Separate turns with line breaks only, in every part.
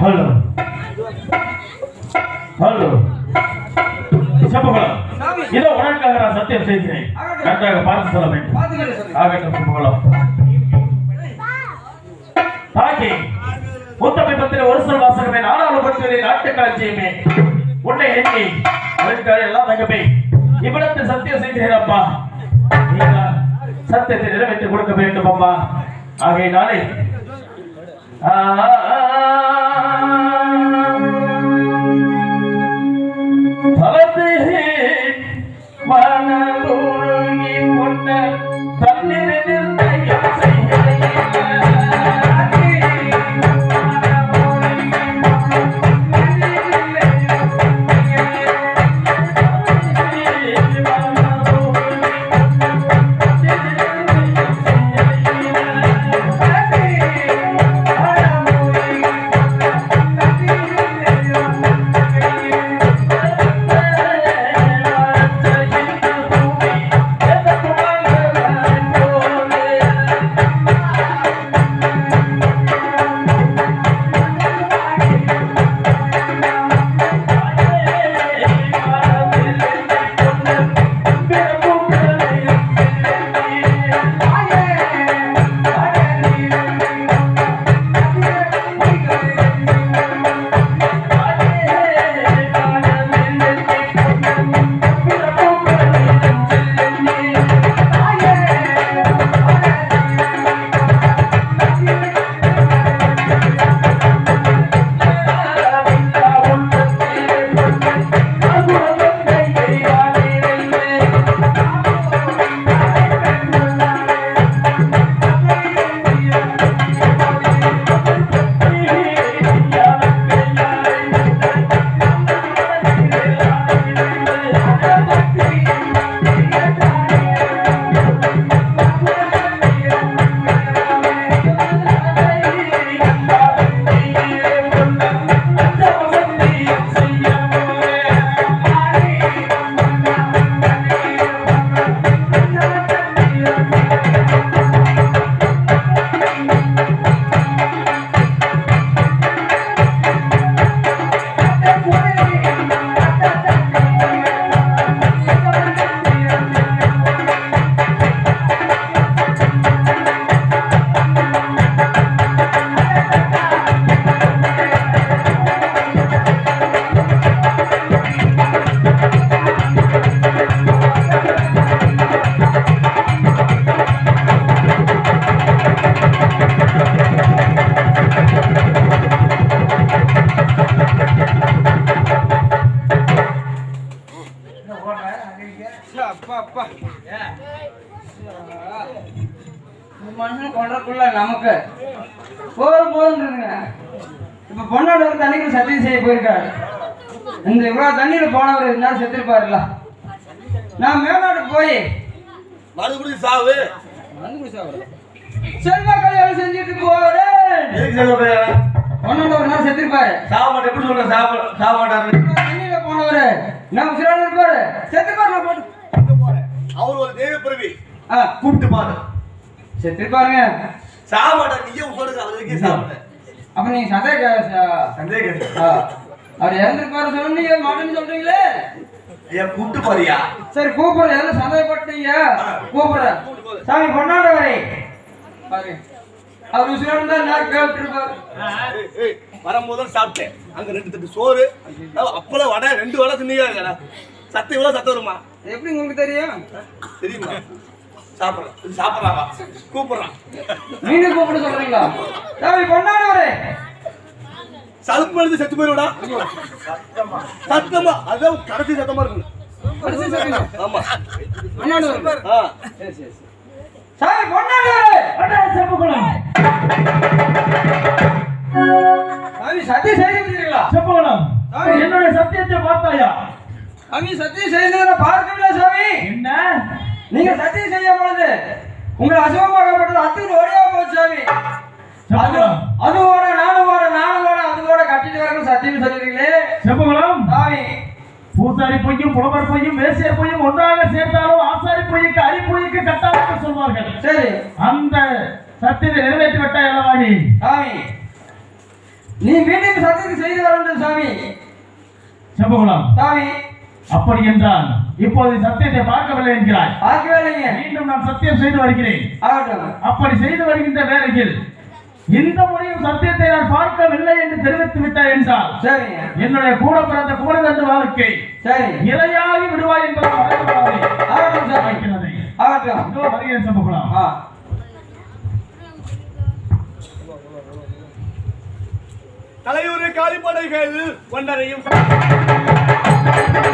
Hello hello செப்பகுளம் இதோ உனக்காக நான் சத்தியம் செய்கிறேன். நன்றாக பார்த்து சொல்ல வேண்டும். ஆகட்டும் செப்பகுளம் தாக்கி முத்தமை பத்திர ஒரு சொல் வாசகமே நாடாளு பத்திரை நாட்டு காட்சியுமே உன்னை எண்ணி அவருக்காக எல்லாம் தங்கமே இவ்விடத்தில் சத்தியம் செய்கிறேன் அப்பா. சத்தியத்தை நிறைவேற்றி கொடுக்க வேண்டும் அம்மா ஆகையினாலே தலத்து மனதுருகி உன்ன
மண்ணு கொண்டக்குள்ள நமக்கு போதும் போதுன்றதுங்க இப்ப பொண்ணோட ஒரு தண்ணிக்கு சத்தியம் செய்ய போயிருக்காரு. இந்த இவ்வளவு தண்ணியில போனவர் இருந்தாலும் செத்துருப்பாருல்ல நான் மேல்நாடு போய்
மறுபடியும் சாவு.
செல்வ கல்யாணம் செஞ்சுட்டு போறேன்? பொண்ணோட ஒரு நாள் செத்துருப்பாரு.
சாவ மாட்டேன் எப்படி சொல்ற? சாவ சாவ மாட்டாரு
தண்ணியில போனவரு நான் உசிரான இருப்பாரு. செத்துருப்பாரு நான் போட்டு
அவர் ஒரு தெய்வ பிறவி கூப்பிட்டு பாரு.
செத்துருப்பாருங்க
சாவ மாட்டார் நீயே சொல்லுங்க அவருக்கு மாட்டேன்
அப்ப நீங்க சந்தேக
சந்தேகம்
ஆ, அவர் இறந்துருப்பாரு சொன்னீங்க மாட்டேன்னு சொல்றீங்களே?
ஐயா கூப்பிட்டு பாரியா
சரி கூப்பிடுறேன் எதுவும் சந்தேகப்பட்டீங்க? கூப்பிடுறேன் சாமி கொண்டாண்டவரே பாருங்க. அவர் உசிரோடு தான் நான் கேட்டுருப்பாரு?
வரும்போது சாப்பிட்டேன். அங்க ரெண்டு தட்டு சோறு. அப்பளம் வடை ரெண்டு வடை தின்னீங்க சத்தம் இவ்வளவு சத்தம் வருமா?
எப்படி உங்களுக்கு தெரியும்?
தெரியுமா? சாப்பிடுறான் சாப்பிடுறாவா? கூப்பிடுறான்
நீங்க கூப்பிட சொல்றீங்களா? சாமி கொண்டாண்டவரே
சலுப்பு எழுந்து செத்து போயிடுடா சத்தமா? அதான் கடைசி சத்தமா இருக்கு.
கடைசி சொல்லுங்க
ஆமா.
கொண்டாண்டவர்
ஆ.
சரி சரி சரி. சாமி கொண்டாண்டவரே
அண்ணா செப்பகுளம்
சாமி செய்திருக்கீங்களா
என்னுடைய சத்தியத்தை பார்த்தாயா?
சாமி. சத்தி செய்ததை பார்க்கவில்லை சாமி.
என்ன?
நீங்க சத்தியம் செய்யும் பொழுது உங்களை அசுபமாகப்பட்டது அத்துக்கு ஓடியா போச்சு சாமி. அது
செப்பகுளம்
அது ஓட நானும் ஓட நானும் ஓட அது ஓட கட்டிட்டு வரணும் சத்தியம் சொல்லிருக்கீங்களே
செப்பகுளம்
சாமி.
பூசாரி பொய்யும் புலவர் பொய்யும் வேசியர் பொய்யும் ஒன்றாக சேர்த்தாலும் ஆசாரி பொய்யுக்கு அரி பொய்யுக்கு கட்டாயம் சொல்வார்கள்.
சரி.
அந்த சத்தியத்தை நிறைவேற்றி விட்டாய் அல்லவா நீ
சாமி. நீ மீண்டும் சத்தியத்தை செய்து வர வேண்டும் சாமி.
செம்பகுலம்
சாமி.
அப்படி என்றால் இப்போது சத்தியத்தை பார்க்கவில்லை என்கிறாய்.
பார்க்கவே இல்லைங்க
மீண்டும் நான் சத்தியம் செய்து வருகிறேன். அப்படி செய்து வருகின்ற வேளையில் இந்த முறையும் சத்தியத்தை நான் பார்க்கவில்லை என்று தெரிவித்து விட்டாய் என்றால்
சரிங்க.
என்னுடைய கூட பிறந்த கூடதண்டு வாழ்க்கை
சரி.
இரையாகி விடுவாய் என்பது வருகிறேன்
தலையூர் காலிப்படைகள் ஒன்றரையும்
ஆளுதான்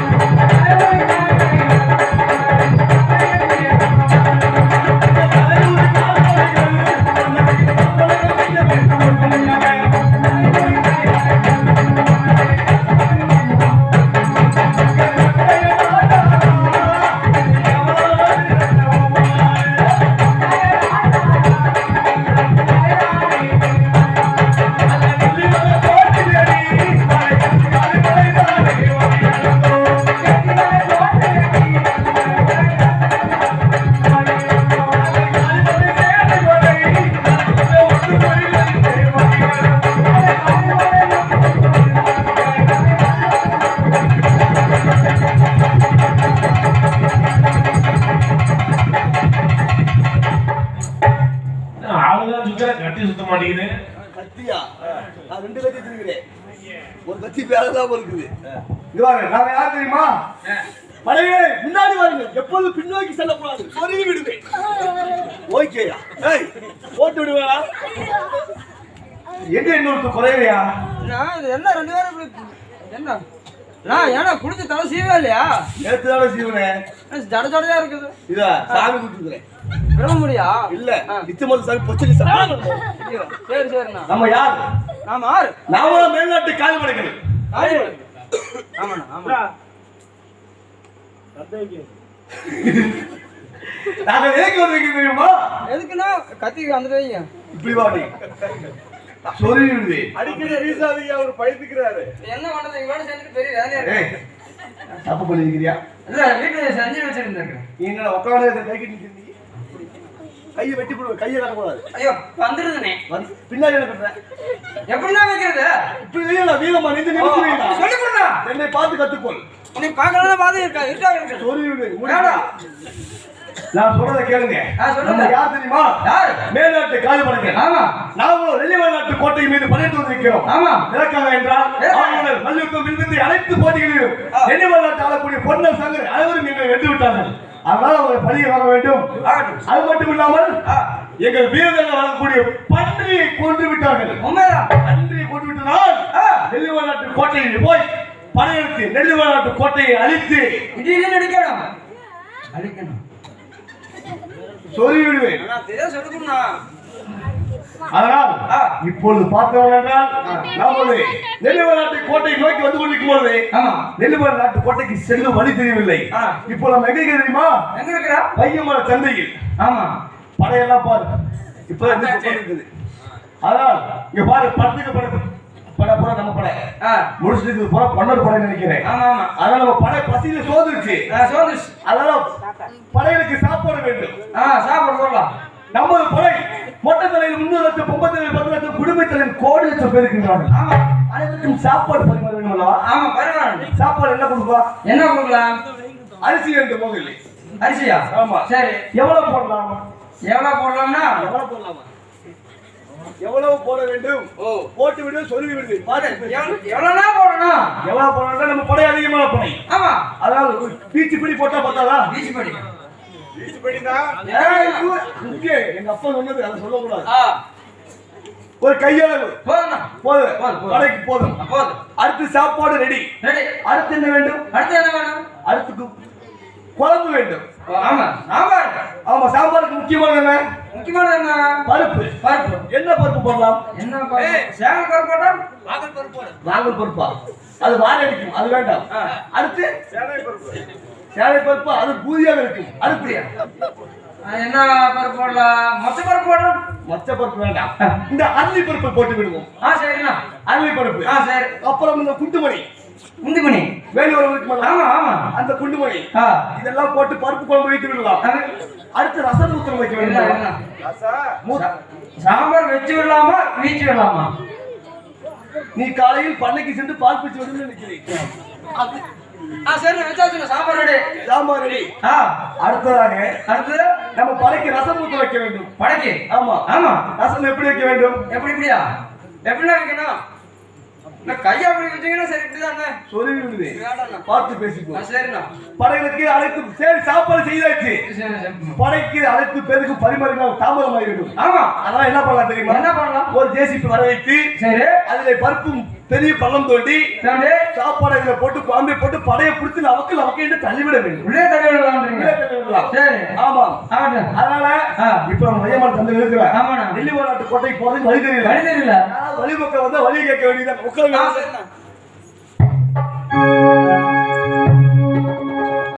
சுத்தர கட்டி சுத்த மாட்டேங்குது.
கத்தியா நான் ரெண்டு கத்தி வச்சிருக்கிறேன் ஒரு கத்தி பேரதான் இருக்குது. இங்க வாங்க நாம யார் தெரியுமா? பழைய முன்னாடி வாருங்க. எப்போதும் பின்னோக்கி செல்லக்கூடாது. சொருகி விடுவேன் ஓகேயா ஏய் போட்டு விடுவேடா எங்க இன்னொருத்தர்
நான் இது என்ன ரெண்டு பேரும் என்ன? நான் ஏன்னா குடிச்சு தலை சீவே இல்லையா?
நேத்து தானே சீவனே
ஜட ஜடையா இருக்குது.
இதா சாமி கொடுத்துக்கிறேன்
விட முடியா?
இல்ல நிச்சயமது சாமி பொச்சடி சாமி.
சரி சரிண்ணா.
நம்ம யார்?
நாம ஆறு
நாம மேல்நாட்டு கால்படைகள்
ஆறு ஆமாண்ணா ஆமா
நாங்க ஏக்கு வந்திருக்கோம் தெரியுமா?
எதுக்குண்ணா? கத்திக்கு வந்துட்டு வைங்க
இப்படி வா சொருகி விடுவேன்
அடிக்கடி வீசாதீங்க அவர் பயந்துக்கிறாரு
என்ன பண்றது இவனோட சேர்ந்துட்டு பெரிய வேலையா
தப்பு பண்ணிருக்கிறியா?
இல்ல வீட்டுல செஞ்சு வச்சிருந்தேன்
நீ என்ன உட்காந்து கை கட்டி நிக்கிறீங்க? கையை வெட்டி போடுவேன் கையை கட்டக்கூடாது
ஐயோ வந்துருதுனே.
வந்து பின்னாடி என்ன பண்ற?
எப்படிண்ணா வைக்கிறது?
இப்படி இல்லையா வீரமா நின்று நிறுத்துவீங்களா
சொல்லி
என்னை பார்த்து கத்துக்கொள்.
நீ பார்க்கலாம் பார்த்து இருக்கா இருக்கு?
விடு
வேடா.
நான் சொல்றதை கேளுங்க. நம்ம யார் தெரியுமா
யார்
மேல்நாட்டு கால்படைகள்
ஆமா
நாங்களும் வெள்ளிமலை நாட்டு கோட்டை மீது படைத்து வந்திருக்கிறோம்
ஆமா
எதற்காக என்றால்? ஆளுநர் மல்யுத்தம் வில்வித்தை அனைத்து போட்டிகளிலும். வெள்ளிமலை நாட்டு ஆளக்கூடிய பொன்னர் சங்கர் அனைவரும் எங்களை வென்று விட்டார்கள் அதனால அவங்க பணியை வாங்க வேண்டும். அது மட்டும் இல்லாமல். எங்கள் வீரர்கள் வழங்கக்கூடிய பன்றியை கொன்று விட்டார்கள் பன்றியை கொன்று விட்டதால்
ஆ.
நெல்லிமலை நாட்டு கோட்டையில் போய் படையெடுத்து நெல்லிமலை நாட்டு கோட்டையை அழித்து
இடியில அடிக்கணும் அடிக்கணும்
சொறி விடுவேன்
நான் தெரியா சொல்லுக்குண்ணா
அதனால். இப்பொழுது பார்த்தோம் என்றால் நமது நெல்லிமலை நாட்டு கோட்டை நோக்கி வந்து கொண்டிருக்கும் பொழுது
ஆமா.
நெல்லிமலை நாட்டு கோட்டைக்கு செல்லும் வழி தெரியவில்லை. இப்போ நம்ம எங்க தெரியுமா?
எங்க இருக்கிறா?
பையமலை சந்தையில்.
ஆமா.
படையெல்லாம் பாரு. இப்போ இருக்குது அதனால் இங்க பாரு படத்துக்கு. படம் பட போற நம்ம படை.
ஆ.
முடிச்சிட்டு போற பன்னெண்டு படை நினைக்கிறேன்.
ஆமா ஆமா.
அதனால நம்ம படை பசியில சோதிருச்சு
ஆ சோதிஷ்
அதனால படைகளுக்கு சாப்பாடு வேண்டும்.
ஆ சாப்பிட போடலாம்
நமது படை மொட்டை தலையில் முன்னூறு லட்சம் பொம்பது தலையில் பத்து லட்சம் குடும்ப தலையில் கோடி லட்சம் பேர் இருக்கிறார்கள்
ஆமா.
அனைவருக்கும் சாப்பாடு பரிமாற வேண்டும் அல்லவா?
ஆமா பரவாயில்ல
சாப்பாடு என்ன கொடுப்பா?
என்ன கொடுக்கலாம்?
அரிசி என்று போகவில்லை.
அரிசியா?
ஆமா.
சரி.
எவ்வளவு போடலாம்?
எவ்வளவு போடலாம்னா?
எவ்வளவு போடலாமா? எவ்வளவு போட வேண்டும்?
ஓ.
போட்டு விடு சொல்லி விடு பாரு
எவ்வளவு- போடணும்?
எவ்வளவு போடணும்னா நம்ம படை அதிகமான படை
ஆமா.
அதாவது பீச்சு பிடி போட்டா பார்த்தாதா
பீச் படி.
பீச் படினா
எங்க அப்பா சொன்னது அதை சொல்லக்கூடாது. ஒரு கையளவு. போதும்.
போதும், போதும்.
அடுத்து சாப்பாடு ரெடி.
ரெடி.
அடுத்து என்ன வேண்டும்?
அடுத்து என்ன வேணும்
அடுத்து குழம்பு வேண்டும்.
ஆமா சாம்பார்
ஆமா சாம்பாருக்கு முக்கியமான என்ன?
முக்கியமானது என்ன
பருப்பு.
பருப்பு.
என்ன பருப்பு போடலாம்?
என்ன பருப்பு? சேவல் பருப்பு போட்டா?
நாங்கள் பருப்பா அது வாழை அடிக்கும் அது வேண்டாம்.
ஆ.
அடுத்து?
சேனை பருப்பு.
சேலை பருப்பு அது பூதியாக இருக்கும். அடுப்படியா
ஆ, என்ன பருப்பு போடலாம்? மொச்ச பருப்பு போடலாம்
மொச்ச பருப்பு வேண்டாம். இந்த அரளி பருப்பை போட்டு விடுவோம்.
ஆ சரிண்ணா.
அரளி பருப்பு.
ஆ சரி.
அப்புறம் இந்த குண்டுமணி.
முந்திமணி
வேலூர்
ஆமா ஆமா.
அந்த குண்டுமணி
ஆ.
இதெல்லாம் போட்டு பருப்பு குழம்பு வைத்து விடலாம்.
அது-
அடுத்து ரசம் ஊத்தம் வைக்க
சா- சாம்பார் வச்சு விடலாமா வீச்சு விடலாமா?
நீ காலையில் பண்ணைக்கு சென்று பால் பிடிச்சு விடுன்னு நினைக்கிறேன் அது
ஆ சரி வச்சாச்சுங்க சாம்பார் ரெடி.
சாம்பார் ரெடி.
ஆ.
அடுத்ததாக
அடுத்தது
நம்ம படைக்கு ரசம் ஊத்த வைக்க வேண்டும்.
படைக்கு?
ஆமா.
ஆமா.
ரசம் எப்படி வைக்க வேண்டும்?
எப்படி இப்படியா? எப்படிலாம் வைக்கணும்? கையா அப்படி வச்சீங்கன்னா சரி இப்படிதானே?
சொருவி விடுவேன் பார்த்து பேசிப்போம்
சரிண்ணா.
படைகளுக்கு அழைத்து சரி சாப்பாடு செய்தாச்சு. படைக்கு அழைத்து பேருக்கு பரிமாறினால் தாமதமாகிவிடும்
ஆமா.
அதனால என்ன பண்ணலாம் தெரியுமா?
என்ன பண்ணலாம்?
ஒரு ஜேசிபி வர வைத்து
சரி.
அதில் பருப்பும் பெரிய பள்ளம் தோண்டி சாப்பாடு இதுல போட்டு குழம்பை போட்டு படையை பிடிச்சு நமக்கு நமக்கு என்று தள்ளிவிட வேண்டும்?
உள்ளே தள்ளி விடலாம்ன்றீங்க
உள்ளே தள்ளி விடலாம்.
சரி ஆகட்டும்
அதனால. இப்ப நம்ம மையமான தந்தை இருக்கிற
ஆமாண்ணா.
நெல்லி நாட்டு கோட்டைக்கு போறதுக்கு வழி தெரியல.
வழி தெரியல.
யாராவது வழி மக்கள் வந்து வழி கேட்க வேண்டியதான்
சரிண்ணா